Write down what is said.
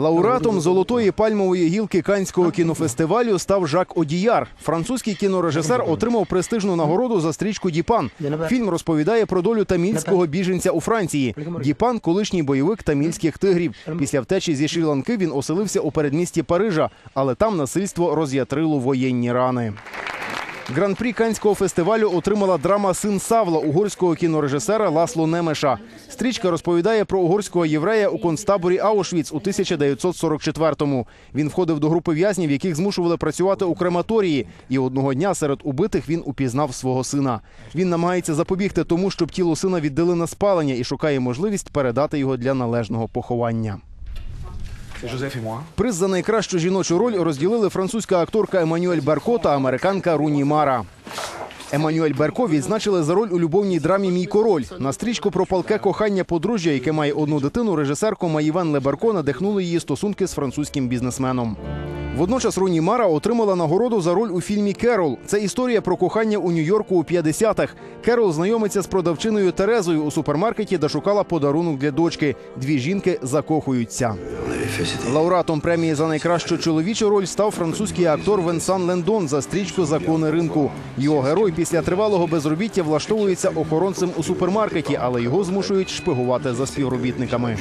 Лауреатом золотої пальмової гілки Канського кінофестивалю став Жак Одіяр. Французький кінорежисер отримав престижну нагороду за стрічку Діпан. Фільм розповідає про долю тамільського біженця у Франції. Діпан колишній бойовик тамільських тигрів. Після втечі зі Шрі-Ланки він оселився у передмісті Парижа, але там насильство роз'ятрило воєнні рани. Гран-прі Канського фестивалю отримала драма Син Савла угорського кінорежисера Ласло Немеша. Стрічка розповідає про угорського єврея у концтаборі Аушвіц у 1944-му. Він входив до групи в'язнів, яких змушували працювати у крематорії. І одного дня серед убитих він упізнав свого сина. Він намагається запобігти тому, щоб тіло сина віддали на спалення і шукає можливість передати його для належного поховання. Et. Приз за найкращу жіночу роль розділили французька акторка Еммануель Барко та американка Руні Мара. Еммануель Берко відзначили за роль у любовній драмі Мій король. На стрічку про палке кохання подружжя, яке має одну дитину, режисерку Маїван Леберко надихнули її стосунки з французьким бізнесменом. Водночас Руні Мара отримала нагороду за роль у фільмі Керол. Це історія про кохання у Нью-Йорку у 50-х. Керол знайомиться з продавчиною Терезою у супермаркеті, де шукала подарунок для дочки. Дві жінки закохуються. Лауреатом премії за найкращу чоловічу роль став французький актор Венсан Лендон за стрічку Закони ринку. Його герой після тривалого безробіття влаштовується охоронцем у супермаркеті, але його змушують шпигувати за співробітниками.